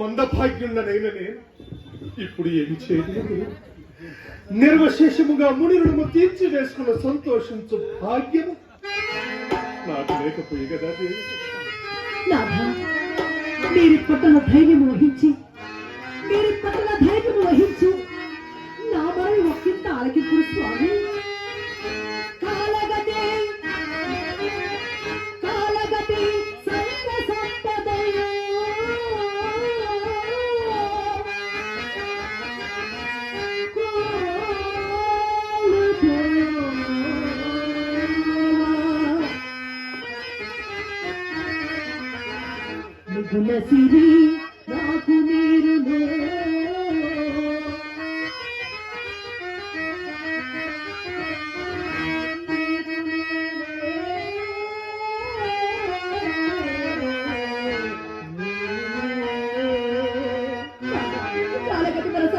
మందభాగ్యుండనైన నేను ఇప్పుడు ఏమి చేయలేదు. నిర్వశేషముగా మునిరుడు తీర్చి వేసుకున్న సంతోషించు భాగ్యము నాకు లేకపోయి కదా మీరు పట్టణ ధైర్యం వహించి మీరు పట్టణ ధైర్యం వహించు. నా మరి ఒక్కింత ఆలకిప్పుడు స్వామి. మిథున సిరి నాకు నీరులో కాలగతి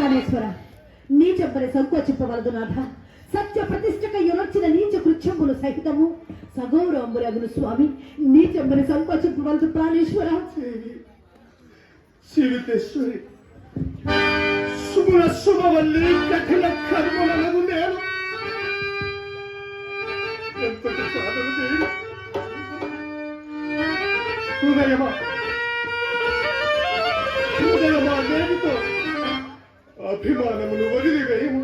ప్రాణేశ్వర నీ చెప్పని సంకోచింపవలదు నాథ సత్య ప్రతిష్టక యొనొచ్చిన నీచ కృత్యములు సహితము సగౌరవములగును స్వామి నీ చెప్పని సంకోచింపవలదు ప్రాణేశ్వర. శివితేశ్వరి శుభుల శుభవల్లి కఠిన కర్మలను నేను ఎంతటి సాధన చేయను? హృదయమా? అభిమానమును వదిలివేయము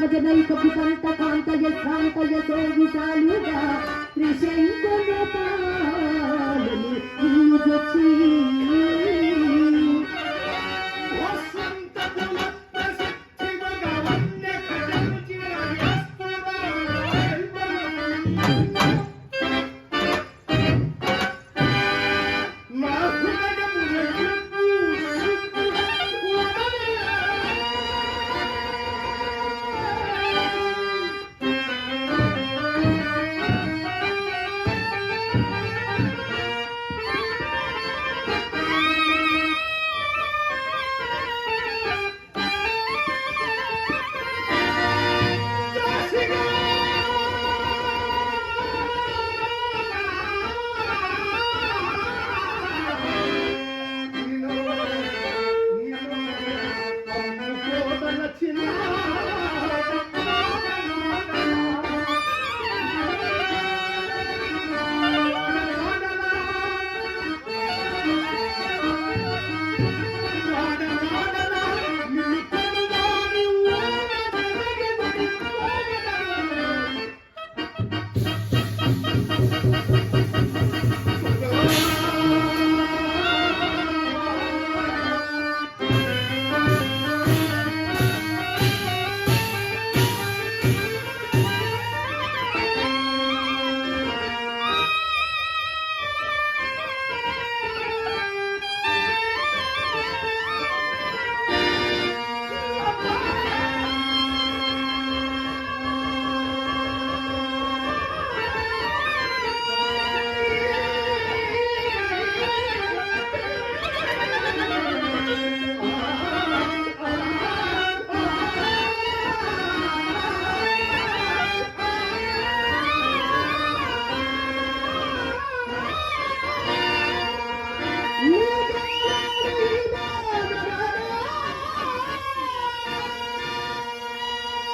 మజనైక విపంత కాంత యశాంత యశోవిశాలుగా త్రిశంకుని పాలని నిన్ను చూచి